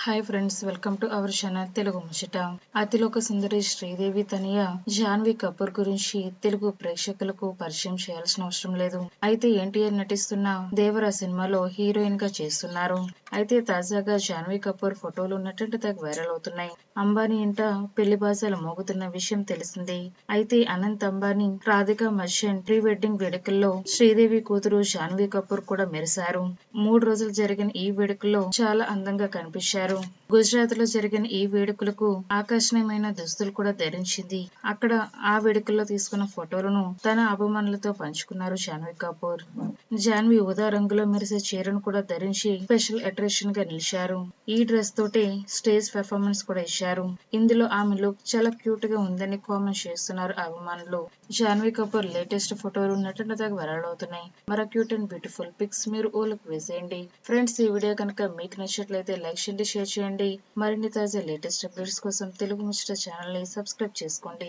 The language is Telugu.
Hi friends welcome to our channel Telugu Muchata Athiloka Sundari Sridevi తనయ జాన్వి కపూర్ గురించి తెలుగు ప్రేక్షకులకు పరిచయం చేయాల్సిన అవసరం లేదు అయితే ఎన్టీఆర్ నటిస్తున్న దేవర సినిమాలో హీరోయిన్గా చేస్తున్నారు అయితే తాజాగా జాన్వి కపూర్ ఫోటోలు ఉన్నట్టు తెగ వైరల్ అవుతున్నాయి. అంబానీ ఇంట పెళ్ళి బాజాలు మోగుతున్న విషయం తెలిసిందే. అయితే అనంత్ అంబానీ రాధిక మర్చెంట్ ప్రీ వెడ్డింగ్ వేడుకల్లో శ్రీదేవి కూతురు జాన్వి కపూర్ కూడా మెరిశారు. మూడు రోజులు జరిగిన ఈ వేడుకల్లో చాలా అందంగా కనిపించారు. గుజరాత్లో జరిగిన ఈ వేడుకలకు ఆకర్షణీయమైన దుస్తులు కూడా ధరించింది. అక్కడ ఆ వేడుకల్లో తీసుకున్న ఫోటోలను తన అభిమానులతో పంచుకున్నారు జాన్వీ కపూర్. జాన్వీ ఊదా రంగులో మెరిసే చీరను కూడా ధరించి స్పెషల్ అట్రాక్షన్గా నిలిచారు. ఈ డ్రెస్ తోటే స్టేజ్ పెర్ఫార్మెన్స్ కూడా ఇచ్చారు. ఇందులో ఆమె లుక్ చాలా క్యూట్గా ఉందని కామెంట్ చేస్తున్నారు అభిమానులు. జాన్వీ కపూర్ లేటెస్ట్ ఫోటోలు నటనగా వైరల్ అవుతున్నాయి. మరో క్యూట్ అండ్ బ్యూటిఫుల్ పిక్స్ మీరు ఓలకు వేసేయండి. ఫ్రెండ్స్ ఈ వీడియో కనుక మీకు నచ్చినట్లయితే లైక్ చేయండి షేర్ చేయండి మరిన్ని తాజా లేటెస్ట్ అప్డేట్స్ కోసం తెలుగు ముచ్చట ఛానల్ని సబ్స్క్రైబ్ చేసుకోండి.